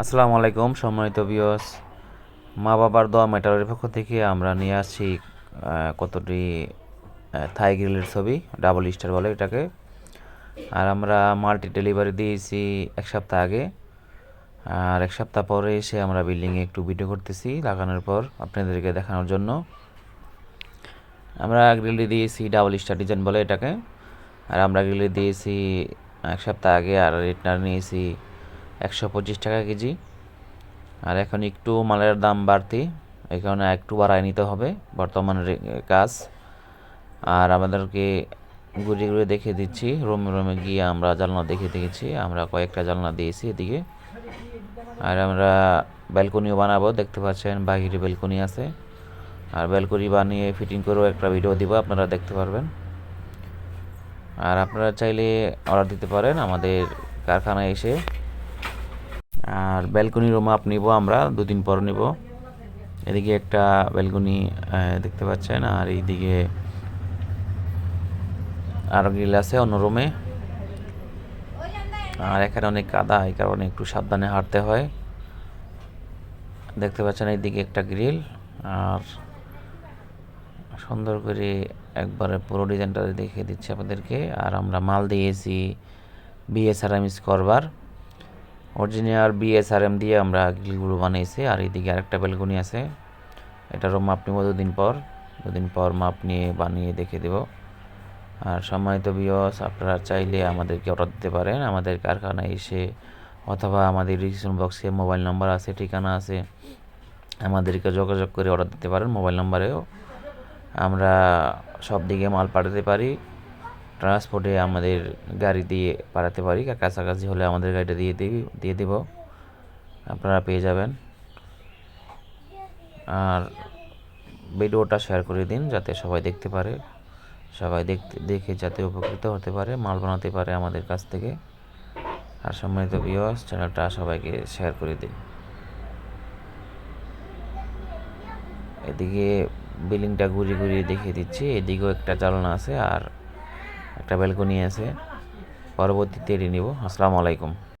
আসসালামু আলাইকুম, সম্মানিত বিয়স মা বাবার দোয়া মেটারের পক্ষ থেকে আমরা নিয়ে আসছি কতটি থাই গ্রিলের ছবি ডাবল স্টার বলে এটাকে। আর আমরা মাল্টি ডেলিভারি দিয়েছি এক সপ্তাহ আগে। আর এক সপ্তাহ পরে এসে আমরা বিল্ডিংয়ে একটু ভিডিও করতেছি লাগানোর পর আপনাদেরকে দেখানোর জন্য। আমরা গ্রিলটি দিয়েছি ডাবল স্টার ডিজাইন বলে এটাকে। আর আমরা গ্রিলটি দিয়েছি এক সপ্তাহ আগে আর রেটনার নিয়েছি একশো পঁচিশ টাকা কেজি। আর এখন একটু মালের দাম বাড়তি কারণে একটু বাড়ায় নিতে হবে বর্তমান কাজ। আর আমাদেরকে ঘুরে ঘুরে দেখে দিচ্ছি, রুমে রুমে গিয়ে আমরা জানলা দেখে দেখেছি আমরা কয়েকটা জানলা দিয়েছি এদিকে। আর আমরা ব্যালকনিও বানাবো, দেখতে পাচ্ছেন বাহিরে ব্যালকনি আছে। আর ব্যালকনি বানিয়ে ফিটিং করেও একটা ভিডিও দিব, আপনারা দেখতে পারবেন। আর আপনারা চাইলে অর্ডার দিতে পারেন আমাদের কারখানায় এসে। আর ব্যালকনি রুম আপ নিব আমরা, দুদিন পর নিব। এদিকে একটা ব্যালকনি দেখতে পাচ্ছেন, আর এইদিকে আরও গ্রিল আছে অন্য রুমে আর এখানে অনেক কাদা, এই কারণে একটু সাবধানে হাঁটতে হয়। দেখতে পাচ্ছেন এইদিকে একটা গ্রিল আর সুন্দর করে একবারে পুরো ডিজাইনটা দেখিয়ে দিচ্ছি আপনাদেরকে। আর আমরা মাল দিয়েছি বিএসআরএম করবার অরিজিনাল বিএসআরএম দিয়ে আমরা গ্রিলগুলো বানিয়েছি আর এদিকে আরেকটা বেলকুনি আছে। এটারও মাপ নেব দুদিন পর। দুদিন পর মাপ নিয়ে বানিয়ে দেখে দেব। আর সম্মানিত বিয়স আপনারা চাইলে আমাদেরকে অর্ডার দিতে পারেন। আমাদের কারখানায় এসে অথবা আমাদের ডিসক্রিপশন বক্সে মোবাইল নাম্বার আছে, ঠিকানা আছে, আমাদেরকে যোগাযোগ করে অর্ডার দিতে পারেন মোবাইল নাম্বারেও। আমরা সব দিকে মাল পাঠাতে পারি। ট্রান্সপোর্টে আমাদের গাড়ি দিয়ে পাঠাতে পারি। কাছাকাছি হলে আমাদের গাড়িটা দিয়ে দিই দিয়ে দেব। আপনারা পেয়ে যাবেন। আর ভিডিওটা শেয়ার করে দিন যাতে সবাই দেখতে পারে। সবাই দেখতে দেখে যাতে উপকৃত হতে পারে, মাল বানাতে পারে আমাদের কাছ থেকে। আর সম্মানিত ভিউয়ার্স চ্যানেলটা সবাইকে শেয়ার করে দিন। এদিকে বিল্ডিংটা ঘুরিয়ে ঘুরিয়ে দেখিয়ে দিচ্ছি। এদিকেও একটা জানলা আছে আর একটা ব্যালকনি আছে। পরবর্তীতে এটি নিব। আসসালামু আলাইকুম।